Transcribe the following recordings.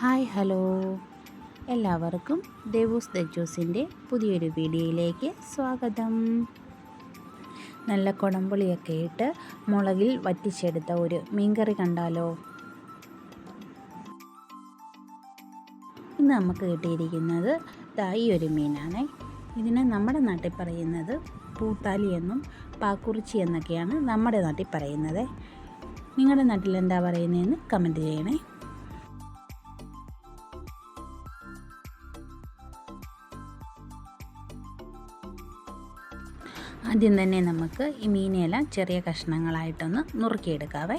Hi hello. എല്ലാവർക്കും ദേവൂസ് the ജ്യൂസിന്റെ പുതിയൊരു വീഡിയോയിലേക്ക് സ്വാഗതം. നല്ല കുടംപുളിയൊക്കെ ഇട്ട് മുളകിൽ വറ്റിച്ചെടുത്ത ഒരു മീൻകറി കണ്ടാലോ? ഇന്ന് നമുക്ക് കിട്ടിയിരിക്കുന്നത് ഈ ഒരു മീനാണ്. ഇതിനെ നമ്മുടെ നാട്ടിൽ പറയുന്നത് പൂത്താലി എന്നും പാക്കുറിച്ചി എന്നൊക്കെയാണ് നമ്മുടെ നാട്ടിൽ പറയുന്നത്. നിങ്ങളുടെ നാട്ടിൽ എന്താ പറയുന്നതെന്ന് കമന്റ് ചെയ്യണേ. ആദ്യം തന്നെ നമുക്ക് ഈ മീനെല്ലാം ചെറിയ കഷ്ണങ്ങളായിട്ടൊന്ന് നുറുക്കിയെടുക്കാവേ.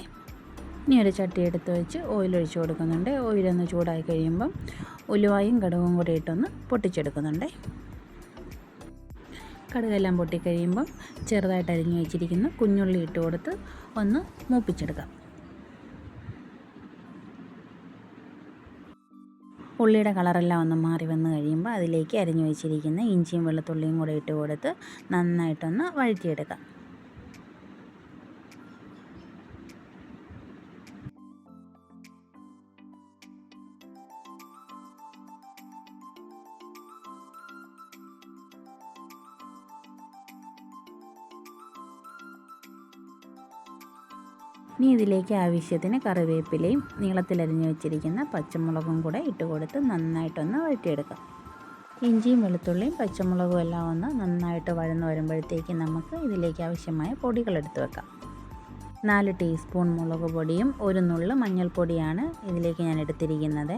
ഇനി ഒരു ചട്ടി എടുത്ത് വെച്ച് ഓയിൽ ഒഴിച്ച് കൊടുക്കുന്നുണ്ട്. ഓയിലൊന്ന് ചൂടായി കഴിയുമ്പം ഉലുവായും കടുകും കൂടി ഇട്ടൊന്ന് പൊട്ടിച്ചെടുക്കുന്നുണ്ട്. കടുകെല്ലാം പൊട്ടിക്കഴിയുമ്പം ചെറുതായിട്ട് അരിഞ്ഞു വെച്ചിരിക്കുന്ന കുഞ്ഞുള്ളി ഇട്ട് കൊടുത്ത് ഒന്ന് മൂപ്പിച്ചെടുക്കാം. ഉള്ളിയുടെ കളറെല്ലാം ഒന്ന് മാറി വന്ന് കഴിയുമ്പോൾ അതിലേക്ക് അരിഞ്ഞു വെച്ചിരിക്കുന്ന ഇഞ്ചിയും വെളുത്തുള്ളിയും കൂടെ ഇട്ട് കൊടുത്ത് നന്നായിട്ടൊന്ന് വഴറ്റിയെടുക്കാം. ഇനി ഇതിലേക്ക് ആവശ്യത്തിന് കറിവേപ്പിലയും നീളത്തിലരിഞ്ഞ് വെച്ചിരിക്കുന്ന പച്ചമുളകും കൂടെ ഇട്ട് കൊടുത്ത് നന്നായിട്ടൊന്ന് വഴറ്റിയെടുക്കാം. ഇഞ്ചിയും വെളുത്തുള്ളിയും പച്ചമുളകും എല്ലാം ഒന്ന് നന്നായിട്ട് വഴന്ന് വരുമ്പോഴത്തേക്ക് നമുക്ക് ഇതിലേക്ക് ആവശ്യമായ പൊടികൾ എടുത്ത് വെക്കാം. നാല് ടീസ്പൂൺ മുളക് പൊടിയും ഒരു നുള്ളു മഞ്ഞൾപ്പൊടിയാണ് ഇതിലേക്ക് ഞാൻ എടുത്തിരിക്കുന്നത്.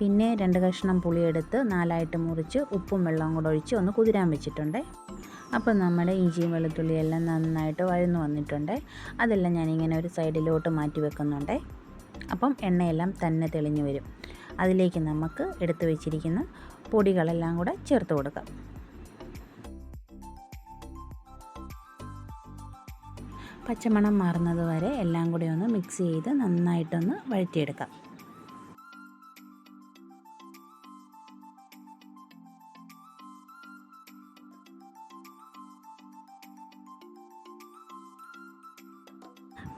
പിന്നെ രണ്ട് കഷ്ണം പുളിയെടുത്ത് നാലായിട്ട് മുറിച്ച് ഉപ്പും വെള്ളവും കൂടെ ഒഴിച്ച് ഒന്ന് കുതിരാൻ വെച്ചിട്ടുണ്ട്. അപ്പോൾ നമ്മുടെ ഇഞ്ചിയും വെളുത്തുള്ളിയും എല്ലാം നന്നായിട്ട് വഴന്നു വന്നിട്ടുണ്ട്. അതെല്ലാം ഞാനിങ്ങനെ ഒരു സൈഡിലോട്ട് മാറ്റി വെക്കുന്നുണ്ട്. അപ്പം എണ്ണയെല്ലാം തന്നെ തെളിഞ്ഞു വരും. അതിലേക്ക് നമുക്ക് എടുത്തു വെച്ചിരിക്കുന്ന പൊടികളെല്ലാം കൂടെ ചേർത്ത് കൊടുക്കാം. പച്ചമണം മാറുന്നത് വരെ എല്ലാം കൂടി ഒന്ന് മിക്സ് ചെയ്ത് നന്നായിട്ടൊന്ന് വഴറ്റിയെടുക്കാം.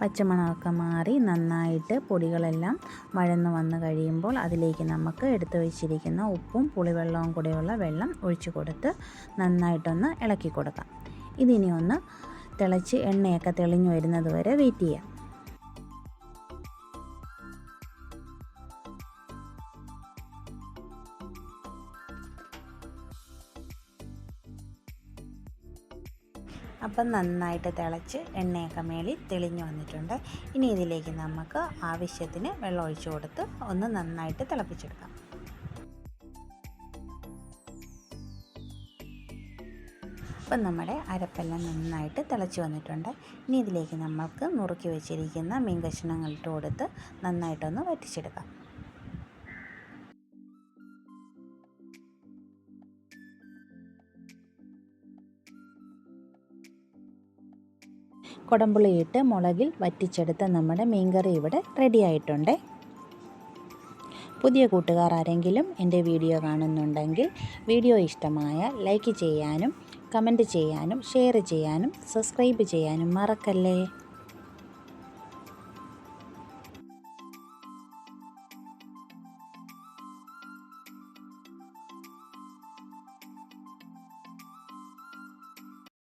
പച്ചമണമൊക്കെ മാറി നന്നായിട്ട് പൊടികളെല്ലാം വഴന്ന് വന്ന് കഴിയുമ്പോൾ അതിലേക്ക് നമുക്ക് എടുത്തു വെച്ചിരിക്കുന്ന ഉപ്പും പുളിവെള്ളവും കൂടെയുള്ള വെള്ളം ഒഴിച്ചു കൊടുത്ത് നന്നായിട്ടൊന്ന് ഇളക്കി കൊടുക്കാം. ഇതിനി ഒന്ന് തിളച്ച് എണ്ണയൊക്കെ തെളിഞ്ഞു വരുന്നത് വരെ വെയിറ്റ് ചെയ്യാം. അപ്പം നന്നായിട്ട് തിളച്ച് എണ്ണയൊക്കെ മേളി തെളിഞ്ഞു വന്നിട്ടുണ്ട്. ഇനി ഇതിലേക്ക് നമുക്ക് ആവശ്യത്തിന് വെള്ളം ഒഴിച്ചു കൊടുത്ത് ഒന്ന് നന്നായിട്ട് തിളപ്പിച്ചെടുക്കാം. അപ്പം നമ്മുടെ അരപ്പെല്ലാം നന്നായിട്ട് തിളച്ച് വന്നിട്ടുണ്ട്. ഇനി ഇതിലേക്ക് നമ്മൾക്ക് നുറുക്കി വെച്ചിരിക്കുന്ന മീൻ കഷ്ണങ്ങൾ ഇട്ട് കൊടുത്ത് നന്നായിട്ടൊന്ന് വറ്റിച്ചെടുക്കാം. കുടമ്പുളിയിട്ട് മുളകിൽ വറ്റിച്ചെടുത്ത നമ്മുടെ മീൻകറി ഇവിടെ റെഡിയായിട്ടുണ്ട്. പുതിയ കൂട്ടുകാർ ആരെങ്കിലും എന്റെ വീഡിയോ കാണുന്നുണ്ടെങ്കിൽ വീഡിയോ ഇഷ്ടമായ ലൈക്ക് ചെയ്യാനും കമന്റ് ചെയ്യാനും ഷെയർ ചെയ്യാനും സബ്സ്ക്രൈബ് ചെയ്യാനും മറക്കല്ലേ?